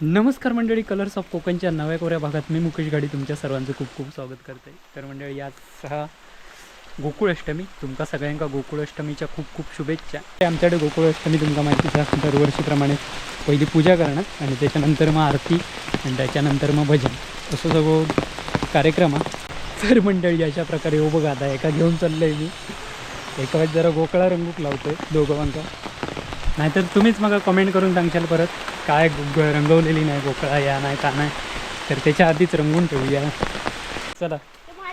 नमस्कार मंडळी colours of कोकणच्या नव्या कोऱ्या भागात मी मुकेश गाडी तुमच्या सर्वांचं खूप खूप स्वागत करते. तर मंडळी आज सहा गोकुळाष्टमी तुमका सगळ्यांका गोकुळाष्टमीच्या खूप खूप शुभेच्छा. आमच्याकडे गोकुळाष्टमी तुमका माहितीच आहे दरवर्षीप्रमाणे पहिली पूजा करणं आणि त्याच्यानंतर मग आरती आणि त्याच्यानंतर मग भजन. असं सगळं कार्यक्रम तर मंडळी अशा प्रकारे हो बघा आता एका घेऊन चाललं आहे मी. एका वेळेस जरा गोकळा रंगूक लावतो आहे दोघांका नाहीतर तुम्हीच मग कमेंट करून सांगशाल परत. काय रंगवलेली नाही गोकळा या नाही का नाही. तर त्याच्या आधीच रंगवून ठेवूया. चला.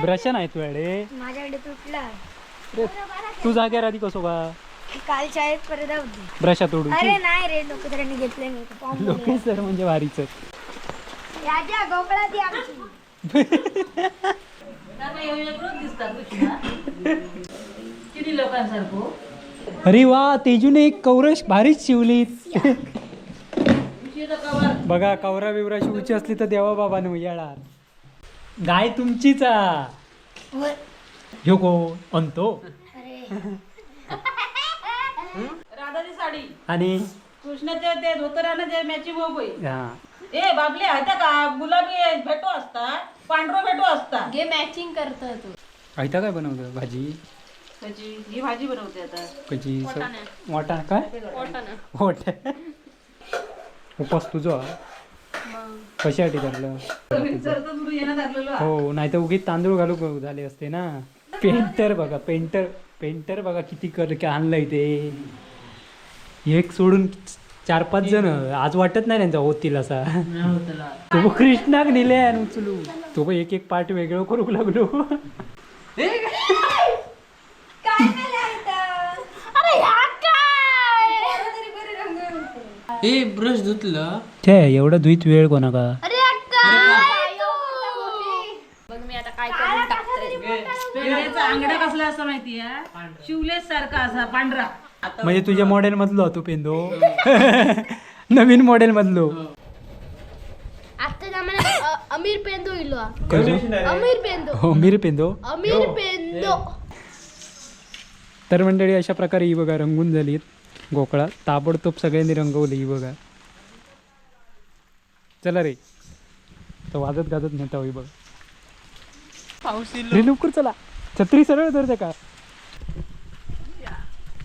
ब्रश नाही तुझ्याकडे माझ्याकडे तुटला. तू जाग्यावर आधी कसो का काल शाळेत परत ब्रशा तोडू अरे नाही रे घेतले मी फॉर्म भरले. लोकेश सर म्हणजे वारीच राजा गोकुळा ती आमची. किती लोकांसारखं? अरे वा तेजूने एक कौरश भारीच शिवली. बघा कवरा बिवरा शिवची असली तर देवा बाबा न येणार गाय तुमचीच. ह्यो. को अंतो? अरे. राधाची साडी. आणि? कृष्णाचे ते धोतरानं जे मॅचिंग हो गई हा. ए बाबले हायता का? गुलाबी भेटो असता पांढरो भेटो असता घे मॅचिंग करतो तू. आयता काय बनवलं भाजी? त्याची ही भाजी बनवते आता. कशी वाटा काय? वाट उपास तुझा? कशासाठी धरलं? तुला आहे. हो नाही तर उगीच तांदूळ घालू झाले असते ना. पेंटर बघा पेंटर पेंटर बघा किती कर की आणलंय ते. एक सोडून चार पाच जण. आज वाटत नाही त्यांचा होतील असा. तो बघ कृष्णाक नेले आणि उचलू. तो बघ एक एक पार्ट वेगळं करू लागलो ह्या काय तरी बरे रंग होते. ए ब्रश धुतलं. ते एवढं धुईत वेळ कोणा का अरे ह्या काय तू? बघ मी आता काय करून टाकतोय. पेढ्याचा आंगडा कसला असा माहितीये? शिवलेस सारखा असा पांढरा. म्हणजे तुझ्या मॉडेल मधलो तू पेंदो. नवीन मॉडेल मधलो आता जमान्यात अ- अमीर पेंदो इलो. हा. कसं? अमीर पेंदो. हो मीर पेंदो? अमीर पेंदो. तर मंडळी अशा प्रकारे ही बघा रंगून झालीत. गोकळा ताबडतोब सगळ्यांनी रंगवली ही बघा चला रे तर वाजत गाजत नेता होई बघ रे लवकर चला छत्री सरळ धरते का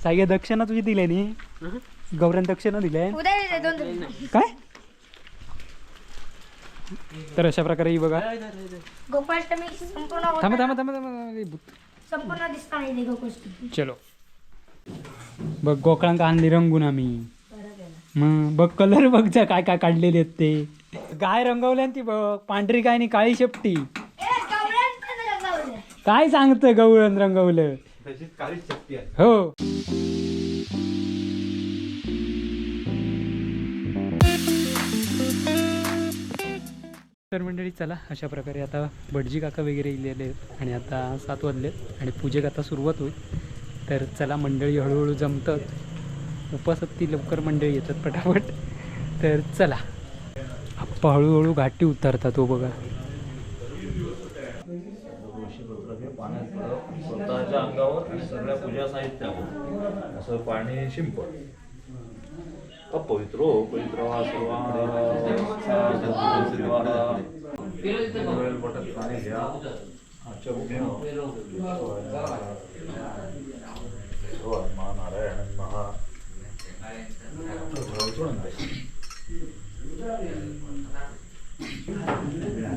साई दक्षिणा तुझी दिली नी गौऱ्यान दक्षिणा दिवस. काय तर अशा प्रकारे ही बघा गोकुळाष्टमी संपूर्ण थांबा थांबा थांबा. संपूर्ण दिसता चलो बघ गोकळांक आणली रंगून आम्ही. मग बघ कलर बघ जा काय काय काढलेले आहेत ते. गाय रंगवल्या ती बघ पांढरी गाय आणि काळी शेपटी. काय सांगतं गवळण रंगवलं? हो. तर मंडळी चला अशा प्रकारे आता भटजी काका वगैरे इलेले आहेत आणि आता सात वाजलेत आणि पूजेक आता सुरुवात होईल. तर चला मंडळी हळूहळू जमतात उपासात ती लवकर मंडळी येतात पटापट. तर चला. आप्पा हळूहळू घाटी उतरतात तो बघा. स्वतःच्या अंगावर सगळ्या पूजा साहित्यावर. असं पाणी शिंपड. अपवित्रो पवित्र बटत पाणी घ्या. आजच्या मा नारायण महा सोडून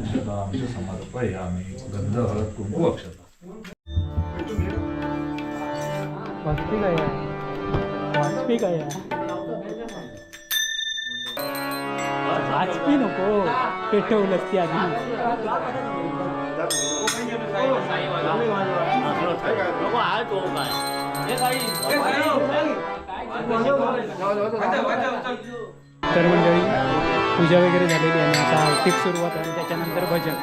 अक्षता आमच्या समारोप आम्ही गंध हळद कुंकू अक्षता वाजते काय वाजते काय वाजपी नको पेटवलं ती आधी तर मंडळी पूजा वगैरे झालेली आहे आणि आता आर्थिक सुरुवात आणि त्याच्यानंतर भजन.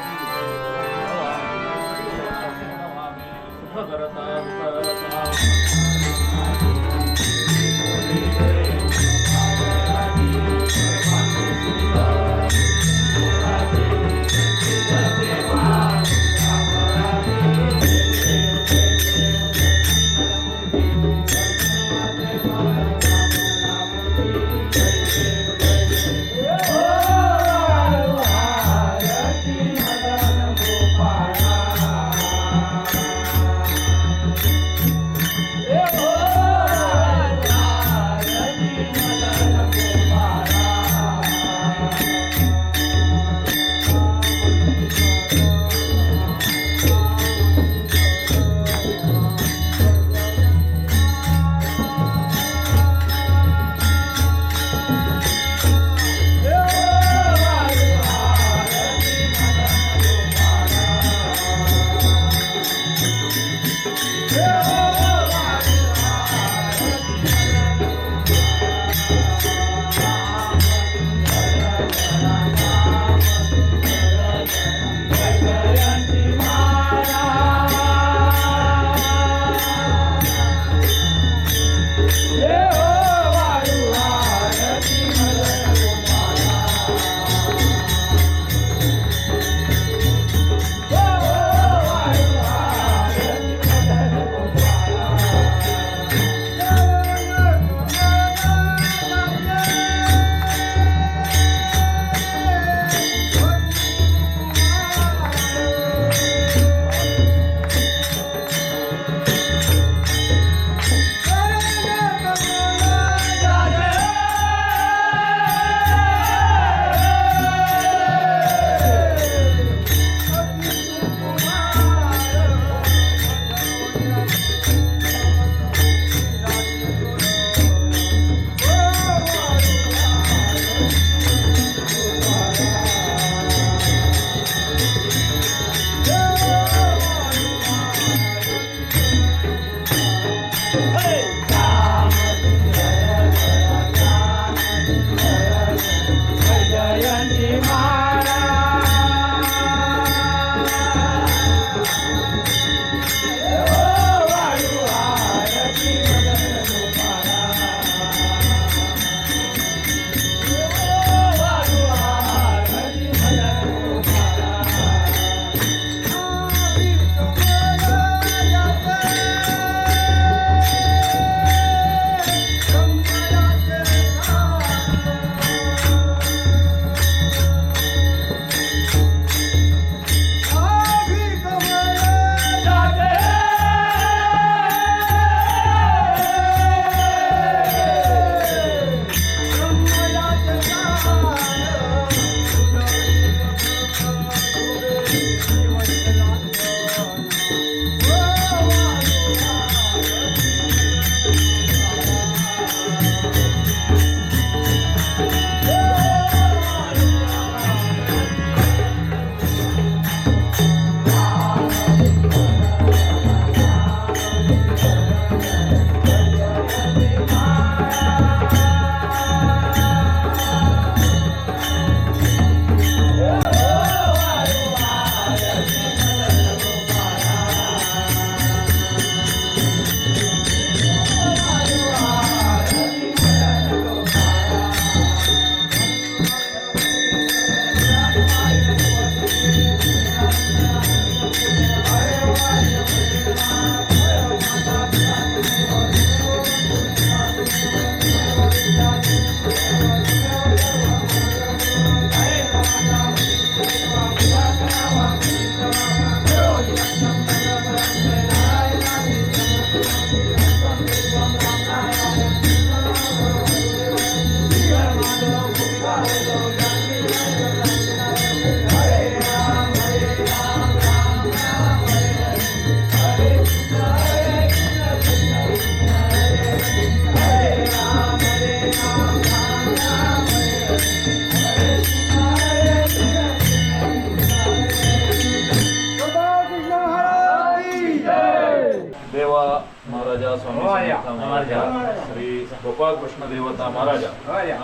महाराजा. श्री गोपाळ कृष्ण देवता महाराजा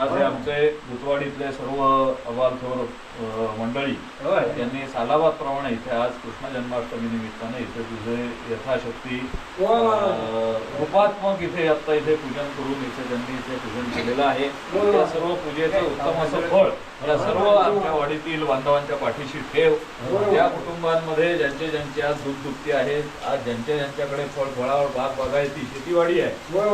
आज हे आमचे दुतवाडीतले सर्व अबालथोर मंडळी त्यांनी सालाबादप्रमाणे इथे आज कृष्ण जन्माष्टमी निमित्ताने इथे तुझे यथाशक्ती रूपात्मक इथे आता इथे पूजन करून इथे त्यांनी इथे पूजन केलेलं आहे. त्या सर्व पूजेचं उत्तम असं फळ या सर्व आमच्या वाडीतील बांधवांच्या पाठीशी ठेव. त्या कुटुंबांमध्ये ज्यांचे ज्यांचे आज दूध दुभती आहेत आज ज्यांच्या ज्यांच्याकडे फळ फळावर बाग बागायती शेतीवाडी आहे.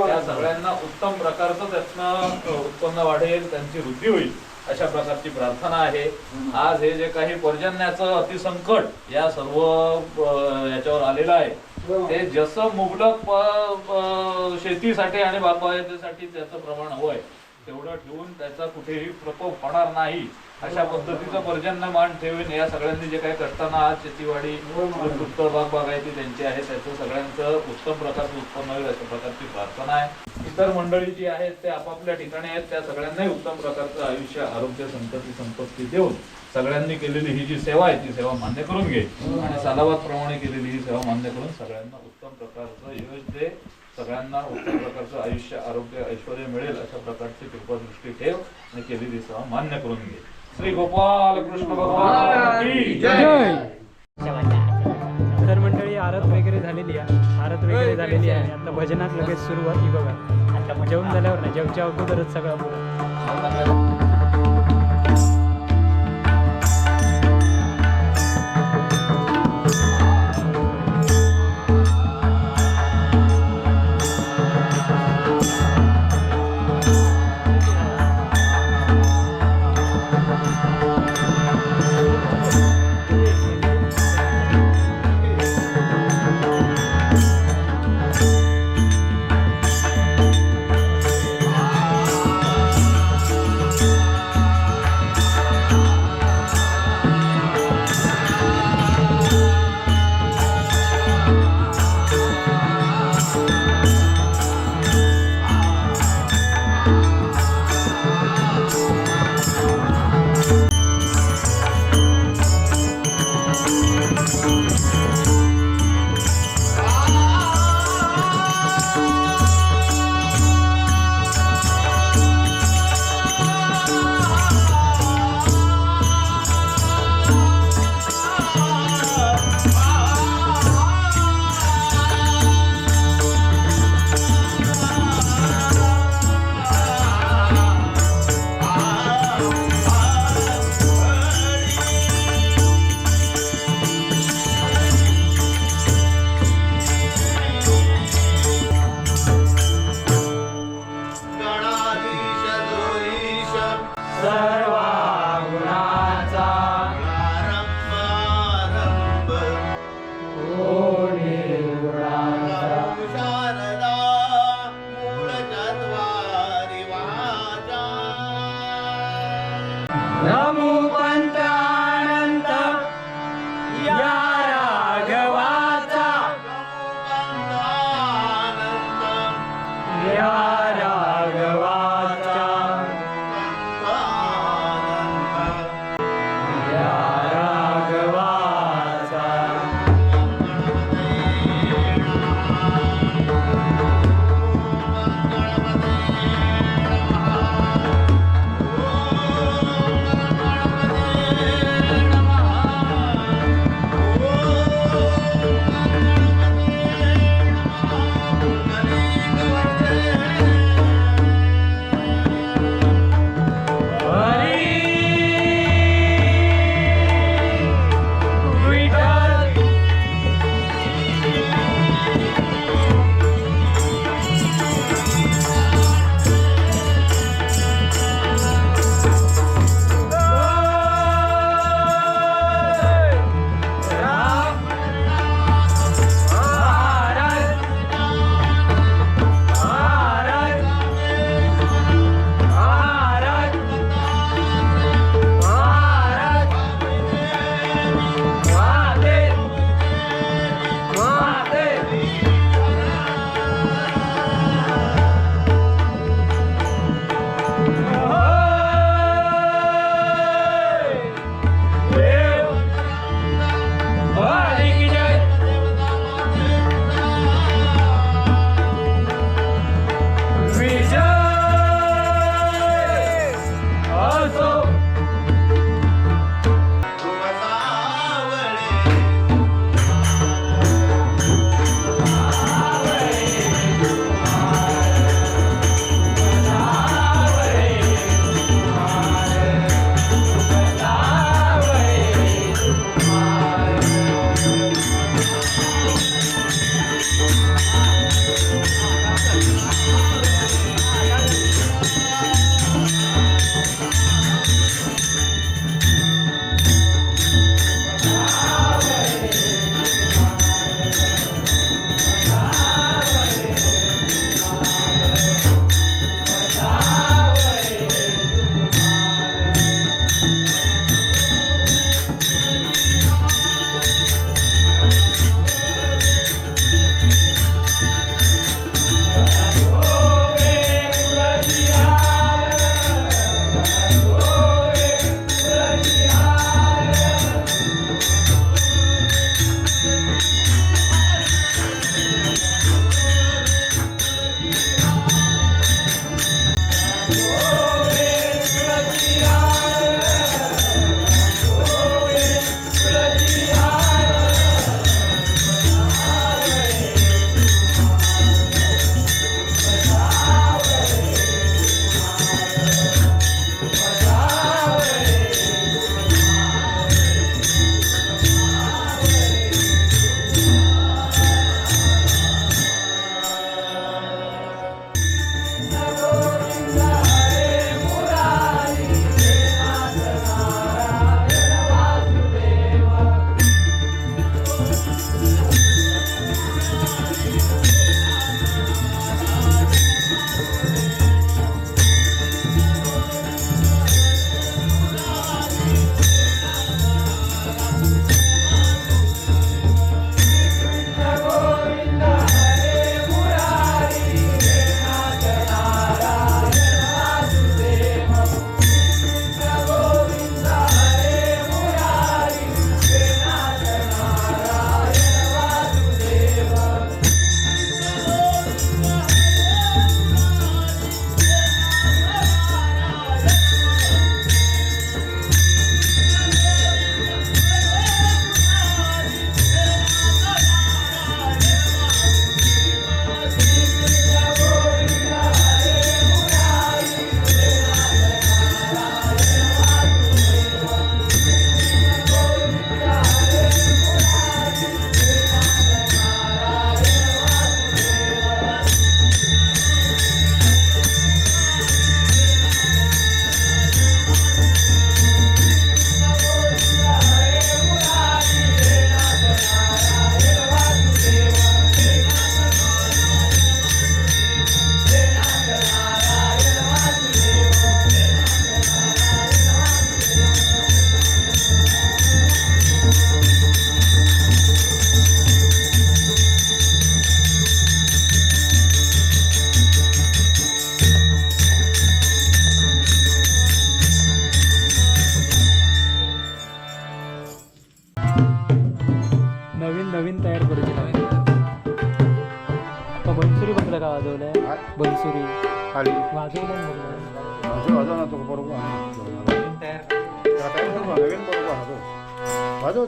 त्या सगळ्यांना उत्तम प्रकारचं त्यातनं उत्पन्न वाढेल त्यांची वृद्धी होईल अशा प्रकारची प्रार्थना आहे. आज हे जे काही पर्जन्याचं अतिसंकट या सर्व याच्यावर आलेलं आहे. ते जसं मुबलक शेतीसाठी आणि बागबागायतीसाठी त्याचं प्रमाण हवं आहे तेवढं ठेवून त्याचा कुठेही प्रकोप होणार नाही अशा पद्धतीचं पर्जन्यमान ठेवून या सगळ्यांनी जे काही कष्टानं आज शेतीवाडी बाग बागायती त्यांची आहे त्याचं सगळ्यांचं उत्तम प्रकारचं उत्पन्न होईल अशा प्रकारची प्रार्थना आहे. इतर मंडळी जी आहेत ते आपापल्या ठिकाणी आहेत त्या सगळ्यांनाही उत्तम प्रकारचं आयुष्य आरोग्य संतती संपत्ती देऊन सगळ्यांनी केलेली ही जी सेवा आहे ती सेवा मान्य करून घे. आणि सालाबाद प्रमाणे केलेली ही सेवा मान्य करून सगळ्यांना उत्तम प्रकारचं यश दे सगळ्यांना उत्तम प्रकारचं आयुष्य आरोग्य ऐश्वर मिळेल अशा प्रकारची कृपा दृष्टी ठेव आणि केलेली सेवा मान्य करून घे. श्री गोपाल कृष्ण भगवान की जय. तर मंडळी आरत वगैरे झालेली आहे. आरत वगैरे झालेली आहे. आता भजनात लगेच सुरुवात ही बघा. आता जेवण झाल्यावर ना जेवच्या अगोदरच सगळा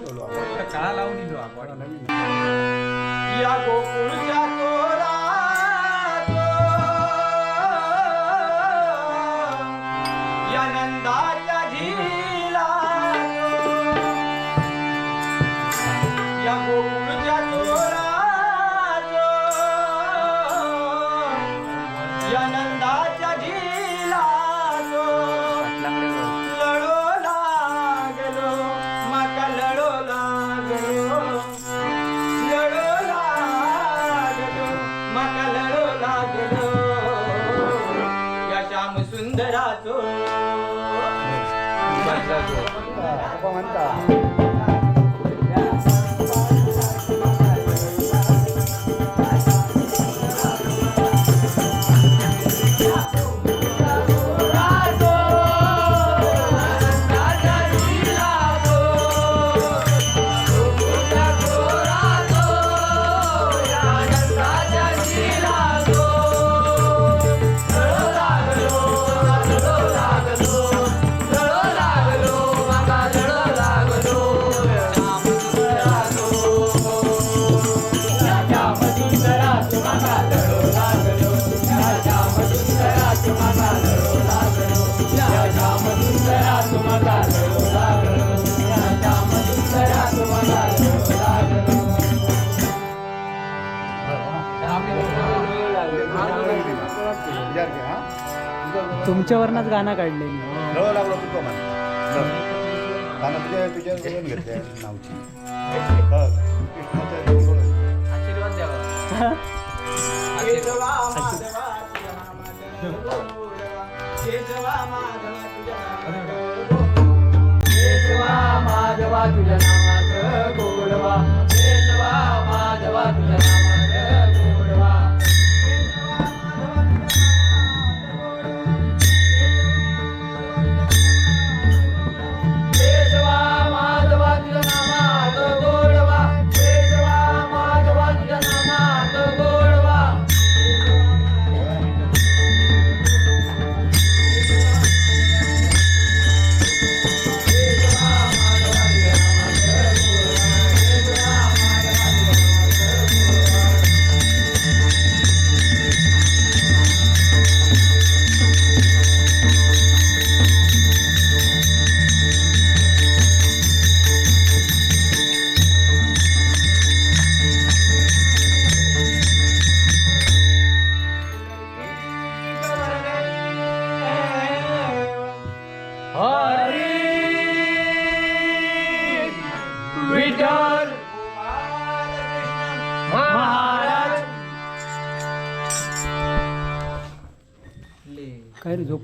လို့လိုအပ်ပါဘူးတကားလောင်းကြီးလိုအပ်ပါ तुझं- तुमच्यावरनच गाणं काढले मी. लागलो गाणं तुझ्या घेतलंय नावची. बघ, कृष्णाच्या जवळून. केशवा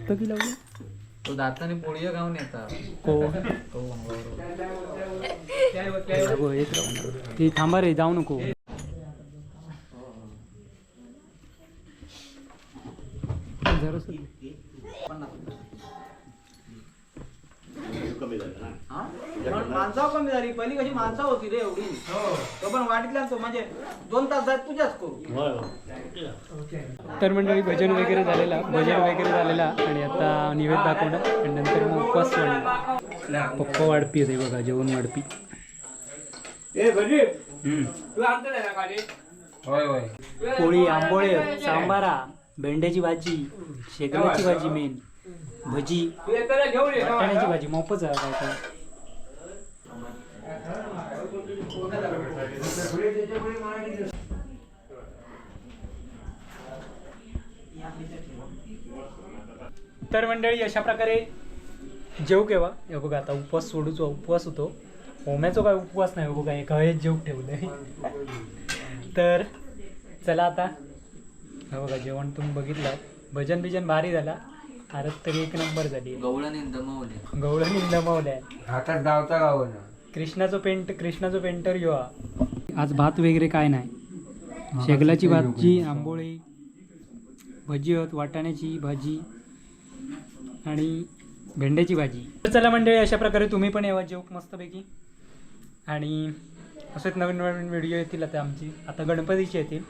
झोपतं की लावलं? तो दाताने पोळी खाऊन येतात. को तो मंगळवार हो. ती थांबा रे जाऊ नको. जरासं पण माणसाव कमी झाली पहिली कशी माणसं होती रे एवढी. तो पण वाटीतला तो म्हणजे दोन तास जात तुझ्याच करू. तर मंडळी भजन वगैरे झालेला भजन वगैरे झालेला आणि आता निवेद दाखवणं आणि नंतर मग उपवास पप्पा वाढपी आहे बघा जेवण वाढपी. हम्म. होय होय. पोळी आंबोळे सांबारा भेंड्याची भाजी शेगलाची भाजी मेन भजी. वाटाण्याची भाजी मोफच आहे काय काय तर मंडळी अशा प्रकारे जेव केव्हा हे बघा आता उपवास सोडूचा उपवास होतो. होम्याचा काय उपवास नाही बघा एका वेळेस जेव ठेवलंय. तर चला आता. हे बघा जेवण तुम्ही बघितलं. भजन बिजन भारी झाला. आरत तरी एक नंबर झाली गवळणी दमवले. गवळणी दमवल्या हातात गावचा गाव कृष्णाचं पेंट कृष्णाचं पेंटर यो हा. आज भात वगैरे काय नाही. शेगलाची भाजी आंबोळी भजी होत वाटाण्याची भाजी आणि भेंड्याची भाजी. तर चला मंडळी अशा प्रकारे तुम्ही पण येवा जेवक मस्तपैकी. आणि असेच नवीन नवीन व्हिडिओ येतील आता आमची. आता गणपतीचे येतील.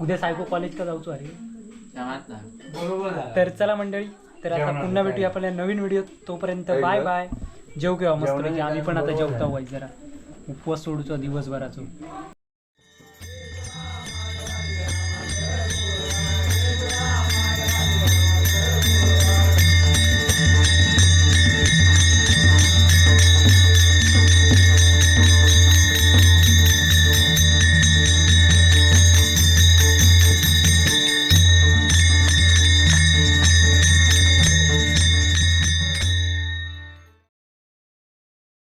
उद्या सायको कॉलेज का जाऊचो अरे. तर चला मंडळी तर आता पुन्हा काय? भेटूया आपल्या नवीन व्हिडिओ तोपर्यंत बाय? बाय जेव किंवा मस्त आम्ही पण आता जेवता. वाईट जरा. उपवास सोडूचो दिवसभराचो.